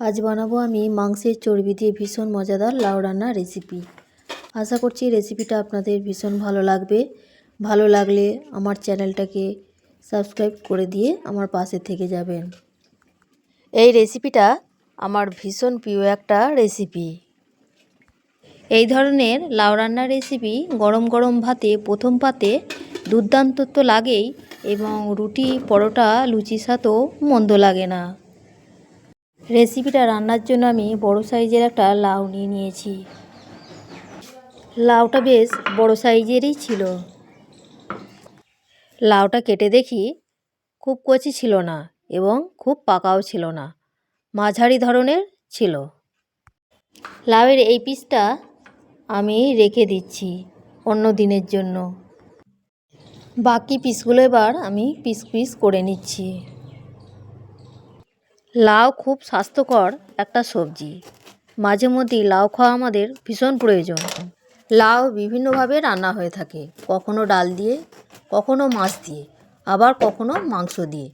আজ বানাবো আমি মাংসের চর্বি দিয়ে ভীষণ মজাদার লাউ রান্নার রেসিপি আশা করছি রেসিপিটা আপনাদের ভীষণ ভালো লাগবে। ভালো লাগলে আমার চ্যানেলটাকে সাবস্ক্রাইব করে দিয়ে আমার পাশে থেকে যাবেন। এই রেসিপিটা আমার ভীষণ প্রিয় একটা রেসিপি এই ধরনের লাউ রান্নার রেসিপি গরম গরম ভাতে প্রথম পাতে দুর্দান্ত তো লাগেই এবং রুটি, পরোটা লুচির সাথেও মন্দ লাগে না। রেসিপিটা রান্নার জন্য আমি বড় সাইজের একটা লাউ নিয়ে নিয়েছি। লাউটা বেশ বড় সাইজেরই ছিল। লাউটা কেটে দেখি খুব কচি ছিল না এবং খুব পাকাও ছিল না, মাঝারি ধরনের ছিল। লাউয়ের এই পিসটা আমি রেখে দিচ্ছি অন্য দিনের জন্য। বাকি পিসগুলো এবার আমি পিস পিস করে নিচ্ছি। লাউ খুব স্বাস্থ্যকর একটা সবজি। মাঝে মধ্যেই লাউ খাওয়া আমাদের ভীষণ প্রয়োজন। লাউ বিভিন্নভাবে রান্না হয়ে থাকে। কখনো ডাল দিয়ে, কখনো মাছ দিয়ে, আবার কখনো মাংস দিয়ে।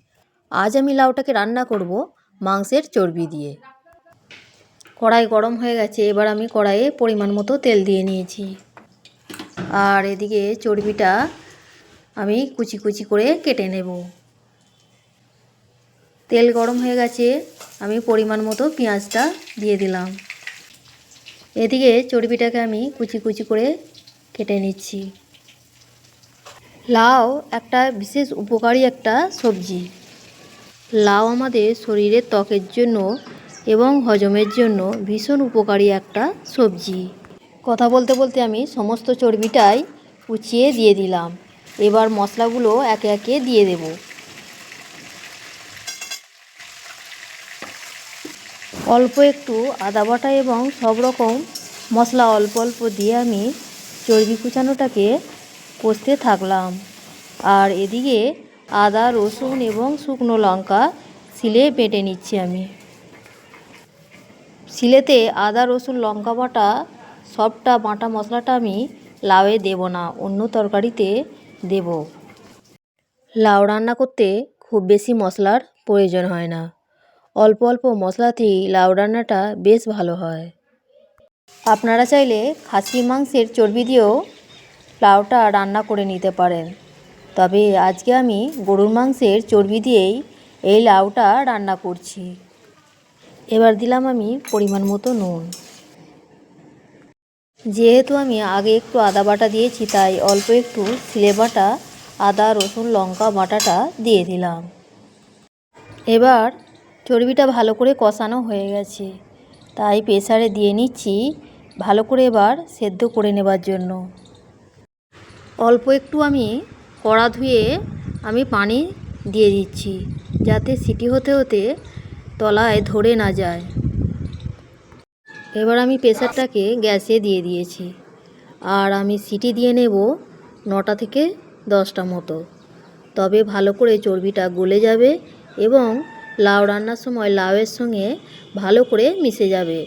আজ আমি লাউটাকে রান্না করব মাংসের চর্বি দিয়ে। কড়াই গরম হয়ে গেছে, এবার আমি কড়াইয়ে পরিমাণ মতো তেল দিয়ে নিয়েছি। আর এদিকে চর্বিটা আমি কুচি কুচি করে কেটে নেব। তেল গরম হয়ে গেছে, আমি পরিমাণ মতো পেঁয়াজটা দিয়ে দিলাম। এদিকে চর্বিটাকে আমি কুচি কুচি করে কেটে নিচ্ছি। লাউ একটা বিশেষ উপকারী একটা সবজি। লাউ আমাদের শরীরের ত্বকের জন্য এবং হজমের জন্য ভীষণ উপকারী একটা সবজি। কথা বলতে বলতে আমি সমস্ত চর্বিটাই কুচিয়ে দিয়ে দিলাম। এবার মশলাগুলো একে একে দিয়ে দেব। অল্প একটু আদা বাটা এবং সব রকম মশলা অল্প অল্প দিয়ে আমি চর্বি কুচানোটাকে কষতে থাকলাম। আর এদিকে আদা, রসুন এবং শুকনো লঙ্কা শিলে বেটে নিচ্ছি আমি। শিলেতে আদা, রসুন, লঙ্কা বাটা সবটা বাটা মশলাটা আমি লাউয়ে দেব না, অন্য তরকারিতে দেব। লাউ রান্না করতে খুব বেশি মশলার প্রয়োজন হয় না। অল্প অল্প মশলাতেই লাউ রান্নাটা বেশ ভালো হয়। আপনারা চাইলে খাসি মাংসের চর্বি দিয়েও লাউটা রান্না করে নিতে পারেন। তবে আজকে আমি গরুর মাংসের চর্বি দিয়েই এই লাউটা রান্না করছি। এবার দিলাম আমি পরিমাণ মতো নুন। যেহেতু আমি আগে একটু আদা বাটা দিয়েছি, তাই অল্প একটু সিলে বাটা, আদা, রসুন, লঙ্কা বাটাটা দিয়ে দিলাম। এবার চর্বিটা ভালো করে কষানো হয়ে গেছে। তাই প্রেসারে দিয়ে নিচ্ছি ভালো করে এবার সেদ্ধ করে নেবার জন্য। অল্প একটু আমি কড়া ধুয়ে আমি পানি দিয়ে দিচ্ছি যাতে সিটি হতে হতে তলায় ধরে না যায়। এবার আমি প্রেসারটাকে গ্যাসে দিয়ে দিয়েছি আর আমি সিটি দিয়ে নেব নটা থেকে দশটা মতো। তবে ভালো করে চর্বিটা গলে যাবে এবং লাউ রান্নার সময় লাউয়ের সঙ্গে ভালো করে মিশে যাবে।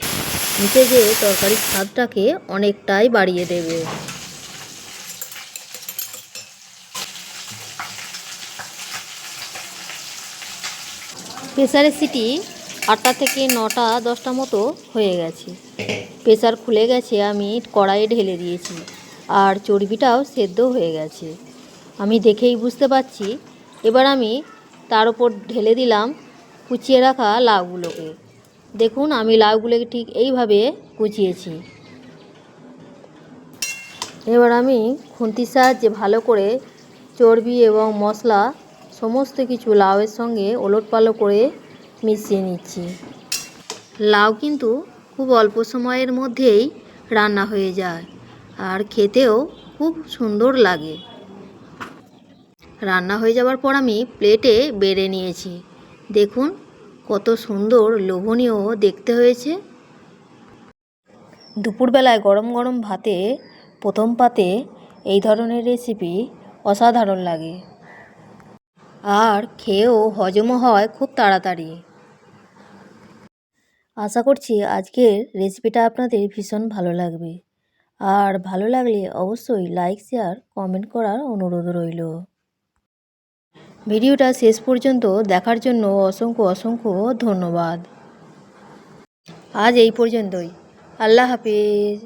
মিশে যেয়ে তরকারির স্বাদটাকে অনেকটাই বাড়িয়ে দেবে। প্রেসারের সিটি আটটা থেকে নটা, দশটা মতো হয়ে গেছে। প্রেসার খুলে গেছে, আমি কড়াইয়ে ঢেলে দিয়েছি আর চর্বিটাও সেদ্ধ হয়ে গেছে। আমি দেখেই বুঝতে পারছি। এবার আমি তার উপর ঢেলে দিলাম কুচিয়ে রাখা লাউগুলোকে। দেখুন, আমি লাউগুলোকে ঠিক এইভাবে কুচিয়েছি। এবার আমি খুন্তির সাহায্যে ভালো করে চর্বি এবং মশলা সমস্ত কিছু লাউয়ের সঙ্গে ওলট পালট করে মিশিয়ে নিচ্ছি। লাউ কিন্তু খুব অল্প সময়ের মধ্যেই রান্না হয়ে যায় আর খেতেও খুব সুন্দর লাগে। রান্না হয়ে যাওয়ার পর আমি প্লেটে বেড়ে নিয়েছি। দেখুন, কত সুন্দর, লোভনীয় দেখতে হয়েছে। দুপুরবেলায় গরম গরম ভাতে প্রথম পাতে এই ধরনের রেসিপি অসাধারণ লাগে। আর খেয়েও হজমও হয় খুব তাড়াতাড়ি। আশা করছি আজকের রেসিপিটা আপনাদের ভীষণ ভালো লাগবে। আর ভালো লাগলে অবশ্যই লাইক শেয়ার কমেন্ট করার অনুরোধ রইল। ভিডিওটা শেষ পর্যন্ত দেখার জন্য অসংখ্য অসংখ্য ধন্যবাদ। আজ এই পর্যন্তই। আল্লাহ হাফিজ।